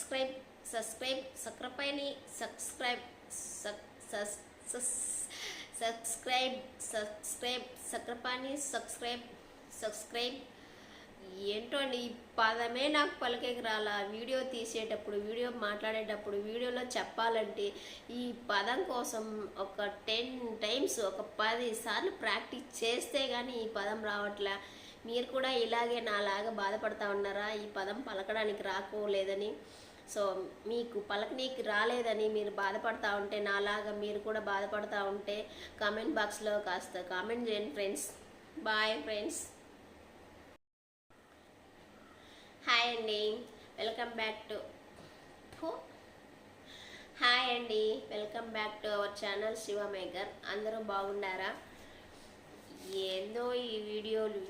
Subscribe subscribe సక్రపైని subscribe సక్- సస్- సస్- సబ్స్క్రైబ్ సబ్స్క్రైబ్ సక్రపాని సబ్స్క్రైబ్ సబ్స్క్రైబ్. ఏంటో అండి ఈ పదమే నాకు పలికేకి రాలా? వీడియో తీసేటప్పుడు వీడియో మాట్లాడేటప్పుడు వీడియోలో చెప్పాలంటే ఈ పదం కోసం ఒక టెన్ టైమ్స్ ఒక పది సార్లు ప్రాక్టీస్ చేస్తే కానీ ఈ పదం రావట్లే? మీరు కూడా ఇలాగే నాలాగా బాధపడతా ఉన్నారా? ఈ పదం పలకడానికి రాకోలేదని సో మీకు పలకనీకి రాలేదని మీరు బాధపడతా ఉంటే నాలాగా మీరు కూడా బాధపడతా ఉంటే కామెంట్ బాక్స్లో కాస్త కామెంట్ చేయండి ఫ్రెండ్స్ బాయ్ ఫ్రెండ్స్ హాయ్ అండి. వెల్కమ్ బ్యాక్ టు హాయ్ అండి. Welcome back to our channel Shiva maker అందరూ బాగున్నారా? ఏందో ఈ వీడియోలు.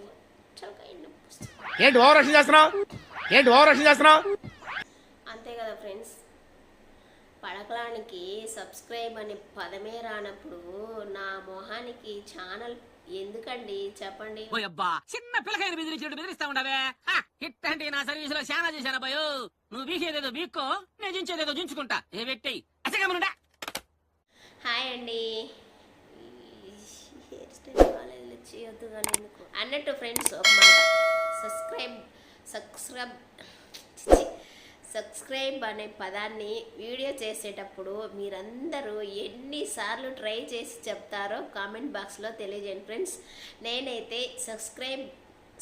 ఏంటి ఓవర్ చేస్తున్నావు? ఏంటి ఓవర్ చేస్తున్నావు? కదా ఫ్రెండ్స్. పడకలానికి సబ్స్క్రైబ్ అనే పదమే రానప్పుడు నా మొహానికి ఛానల్ ఎందుకండి? చెప్పండి. అబ్బా చిన్న పిల్లకాయని బెదిరించినట్టు బెదిరిస్తా ఉండవే హ, హిట్ అంటే నా సర్వీస్లో చాలా చేశాను అబ్బాయో నువ్వు బీకేదేదో బీక్కో నేను జించేదేదో జించుకుంటా. ఏ పెట్టేయి అసగమనుండా. హాయ్ అండి. ఈ హెయిర్ స్టైల్ కాలేజీలో చేయొద్దు కానీ ఎందుకు? అన్నట్టు ఫ్రెండ్స్ ఒక మాట. Subscribe subscribe. సబ్స్క్రైబ్ అనే పదాన్ని వీడియో చేసేటప్పుడు మీరందరూ ఎన్నిసార్లు ట్రై చేసి చెప్తారో కామెంట్ బాక్స్లో తెలియజేయండి ఫ్రెండ్స్. నేనైతే సబ్స్క్రైబ్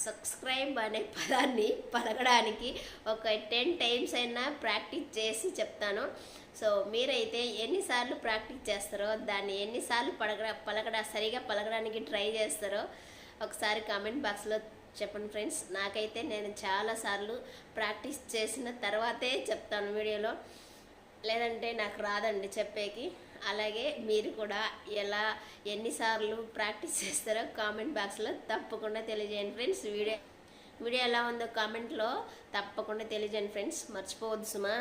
సబ్స్క్రైబ్ అనే పదాన్ని పలకడానికి ఒక టెన్ టైమ్స్ అయినా ప్రాక్టీస్ చేసి చెప్తాను. సో మీరైతే ఎన్నిసార్లు ప్రాక్టీస్ చేస్తారో దాన్ని ఎన్నిసార్లు పలకడ పలకడ సరిగా పలకడానికి ట్రై చేస్తారో ఒకసారి కామెంట్ బాక్స్లో చెప్పండి ఫ్రెండ్స్. నాకైతే నేను చాలాసార్లు ప్రాక్టీస్ చేసిన తర్వాతే చెప్తాను వీడియోలో. లేదంటే నాకు రాదండి చెప్పేకి. అలాగే మీరు కూడా ఎలా ఎన్నిసార్లు ప్రాక్టీస్ చేస్తారో కామెంట్ బాక్స్లో తప్పకుండా తెలియజేయండి ఫ్రెండ్స్. వీడియో వీడియో ఎలా ఉందో కామెంట్లో తప్పకుండా తెలియజేయండి ఫ్రెండ్స్. మర్చిపోవద్దు సుమా.